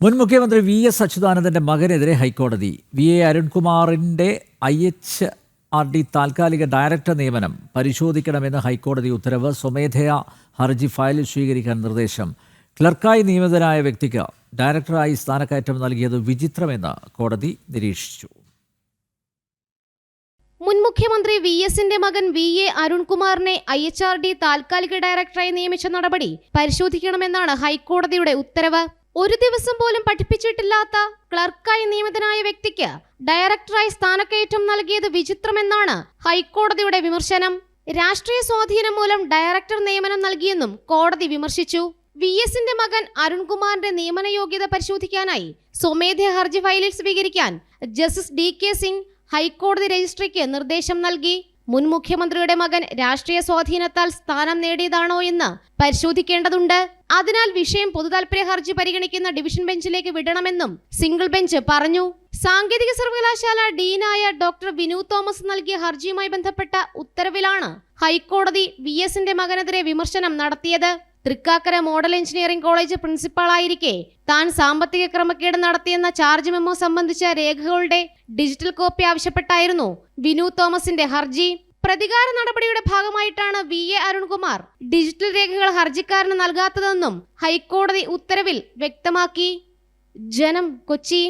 മുൻ മുഖ്യമന്ത്രി V S അച്യുതാനന്ദന്റെ മകനെതിരെ ഹൈക്കോടതി വി എ അരുൺകുമാറിന്റെ ഐ എച്ച് ആർ ഡി താൽക്കാലിക ഡയറക്ടർ നിയമനം പരിശോധിക്കണമെന്ന് ഹൈക്കോടതി ഉത്തരവ്. സ്വമേധയാ ഹർജി ഫയലിൽ സ്വീകരിക്കാൻ നിർദ്ദേശം. ക്ലർക്കായി നിയമിതനായ വ്യക്തിക്ക് ഡയറക്ടറായി സ്ഥാനക്കയറ്റം നൽകിയത് വിചിത്രമെന്ന് കോടതി നിരീക്ഷിച്ചു. മുൻ മുഖ്യമന്ത്രി വി എസിന്റെ മകൻ വി എ അരുൺകുമാറിനെ ഐ എച്ച് ആർ ഡി താൽക്കാലിക ഡയറക്ടറായി നിയമിച്ച നടപടി പരിശോധിക്കണമെന്നാണ് ഹൈക്കോടതിയുടെ ഉത്തരവ്. ഒരു ദിവസം പോലും പഠിപ്പിച്ചിട്ടില്ലാത്ത ക്ലർക്കായി നിയമിതനായ വ്യക്തിക്ക് ഡയറക്ടറായി സ്ഥാനക്കയറ്റം നൽകിയത് വിചിത്രമെന്നാണ് ഹൈക്കോടതിയുടെ വിമർശനം. രാഷ്ട്രീയ സ്വാധീനം മൂലം ഡയറക്ടർ നിയമനം നൽകിയെന്നും കോടതി വിമർശിച്ചു. വി എസിന്റെ മകൻ അരുൺകുമാറിന്റെ നിയമന യോഗ്യത പരിശോധിക്കാനായി സ്വമേധ ഹർജി ഫയലിൽ സ്വീകരിക്കാൻ ജസ്റ്റിസ് ഡി കെ സിംഗ് ഹൈക്കോടതി രജിസ്ട്രിക്ക് നിർദ്ദേശം നൽകി. മുൻ മുഖ്യമന്ത്രിയുടെ മകൻ രാഷ്ട്രീയ സ്വാധീനത്താൽ സ്ഥാനം നേടിയതാണോ എന്ന് പരിശോധിക്കേണ്ടതുണ്ട്. അതിനാൽ വിഷയം പൊതുതാൽപര്യ ഹർജി പരിഗണിക്കുന്ന ഡിവിഷൻ ബെഞ്ചിലേക്ക് വിടണമെന്നും സിംഗിൾ ബെഞ്ച് പറഞ്ഞു. സാങ്കേതിക സർവകലാശാല ഡീനായ ഡോക്ടർ വിനു തോമസ് നൽകിയ ഹർജിയുമായി ബന്ധപ്പെട്ട ഉത്തരവിലാണ് ഹൈക്കോടതി വി എസിന്റെ മകനെതിരെ വിമർശനം നടത്തിയത്. തൃക്കാക്കര മോഡൽ എഞ്ചിനീയറിംഗ് കോളേജ് പ്രിൻസിപ്പാളായിരിക്കെ താൻ സാമ്പത്തിക ക്രമക്കേട് നടത്തിയെന്ന ചാർജ് മെമ്മോ സംബന്ധിച്ച രേഖകളുടെ ഡിജിറ്റൽ കോപ്പി ആവശ്യപ്പെട്ടായിരുന്നു വിനു തോമസിന്റെ ഹർജി. പ്രതികാര നടപടിയുടെ ഭാഗമായിട്ടാണ് വി എ അരുൺകുമാർ ഡിജിറ്റൽ രേഖകൾ ഹർജിക്കാരന് നൽകാത്തതെന്നും ഹൈക്കോടതി ഉത്തരവിൽ വ്യക്തമാക്കി. ജനം കൊച്ചി.